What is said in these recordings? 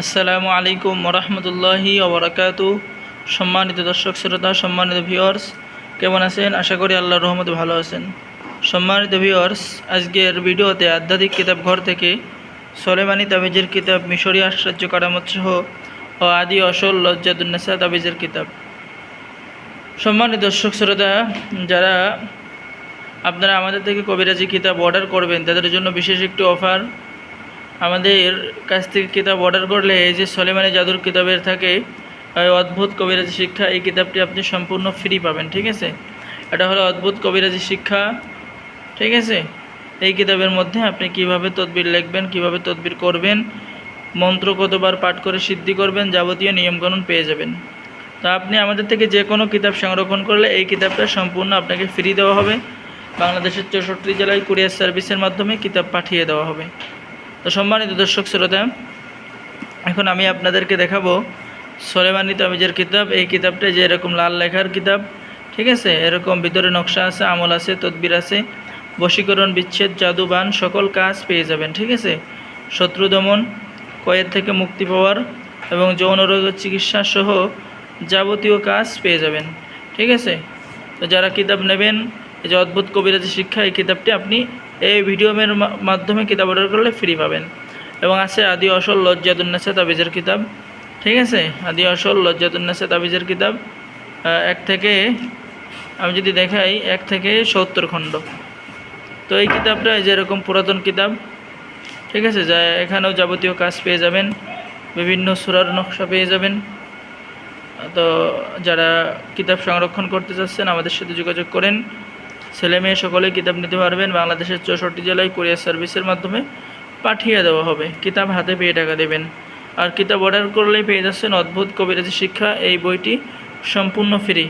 আসসালামু আলাইকুম রহমতুল্লাহি ওবরাকাত। সম্মানিত দর্শক, শ্রোতা, সম্মানিত ভিউয়ার্স কেমন আছেন? আশা করি আল্লাহ রহমতে ভালো আছেন। সম্মানিত ভিউয়ার্স আজকের ভিডিওতে আধ্যাত্মিক কিতাব ঘর থেকে সলেমানি তাবিজের কিতাব, মিশরি আশ্চর্য কারামত সহ ও আদি অসল লজ্জাদুন্নেসা তাবিজের কিতাব। সম্মানিত দর্শক, শ্রোতা, যারা আপনারা আমাদের থেকে কবিরাজি কিতাব অর্ডার করবেন, তাদের জন্য বিশেষ একটি অফার আমাদের কাছ থেকে কিতাব অর্ডার করলে এই যে সলেমানি জাদুর কিতাবের থাকে অদ্ভুত কবিরাজি শিক্ষা, এই কিতাবটি আপনি সম্পূর্ণ ফ্রি পাবেন, ঠিক আছে? এটা হলো অদ্ভুত কবিরাজি শিক্ষা, ঠিক আছে? এই কিতাবের মধ্যে আপনি কীভাবে তদবির লিখবেন, কীভাবে তদবির করবেন, মন্ত্র কতবার পাঠ করে সিদ্ধি করবেন, যাবতীয় নিয়মকানুন পেয়ে যাবেন। তো আপনি আমাদের থেকে যে কোনো কিতাব সংরক্ষণ করলে এই কিতাবটা সম্পূর্ণ আপনাকে ফ্রি দেওয়া হবে। বাংলাদেশের চৌষট্টি জেলায় কুরিয়ার সার্ভিসের মাধ্যমে কিতাব পাঠিয়ে দেওয়া হবে। তো সম্মানিত দর্শক শ্রোতা, এখন আমি আপনাদেরকে দেখাবো সলেমানি তামিজের কিতাব। এই কিতাবটা যে এরকম লাল লেখার কিতাব, ঠিক আছে? এরকম ভিতরে নকশা আছে, আমল আছে, তদবির আছে, বশীকরণ, বিচ্ছেদ, জাদুবান, সকল কাজ পেয়ে যাবেন, ঠিক আছে? শত্রু দমন কয়ের থেকে মুক্তি পাওয়ার এবং যৌন রোগের চিকিৎসা সহ যাবতীয় কাজ পেয়ে যাবেন, ঠিক আছে? তো যারা কিতাব নেবেন এই যে অদ্ভুত কবিরাজি শিক্ষা, এই কিতাবটি আপনি এই ভিডিওমের মা- মাধ্যমে কিতাব অর্ডার করলে ফ্রি পাবেন। এবং আছে আদি অসল লজ্জাদুন্নেসা তাবিজের কিতাব। ঠিক আছে? আদি অসল লজ্জাদুন্নেসা তাবিজের কিতাব। এক থেকে, আমি যদি দেখাই, এক থেকে সত্তর খণ্ড। তো এই কিতাবটা এই যে এরকম পুরাতন কিতাব। ঠিক আছে? যা এখানেও যাবতীয় কাজ পেয়ে যাবেন। বিভিন্ন সুরার নকশা পেয়ে যাবেন। তো যারা কিতাব সংরক্ষণ করতে চাচ্ছেন, আমাদের সাথে যোগাযোগ করেন। ছেলে মেয়ে সকলে কিতাব নিতে পারবেন। বাংলাদেশের চৌষট্টি জেলায় কুরিয়ার সার্ভিসের মাধ্যমে পাঠিয়ে দেওয়া হবে। কিতাব হাতে পেয়ে টাকা দেবেন। আর কিতাব অর্ডার করলেই পেয়ে যাচ্ছেন অদ্ভুত কবিরাজি শিক্ষা। এই বইটি সম্পূর্ণ ফ্রি।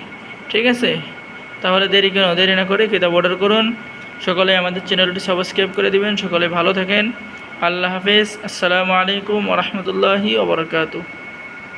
ঠিক আছে? তাহলে দেরি কেন? দেরি না করে কিতাব অর্ডার করুন। সকলে আমাদের চ্যানেলটি সাবস্ক্রাইব করে দিবেন। সকলে ভালো থাকেন। আল্লাহ হাফেজ। আসসালামু আলাইকুম রহমতুল্লাহি ওবরকাতু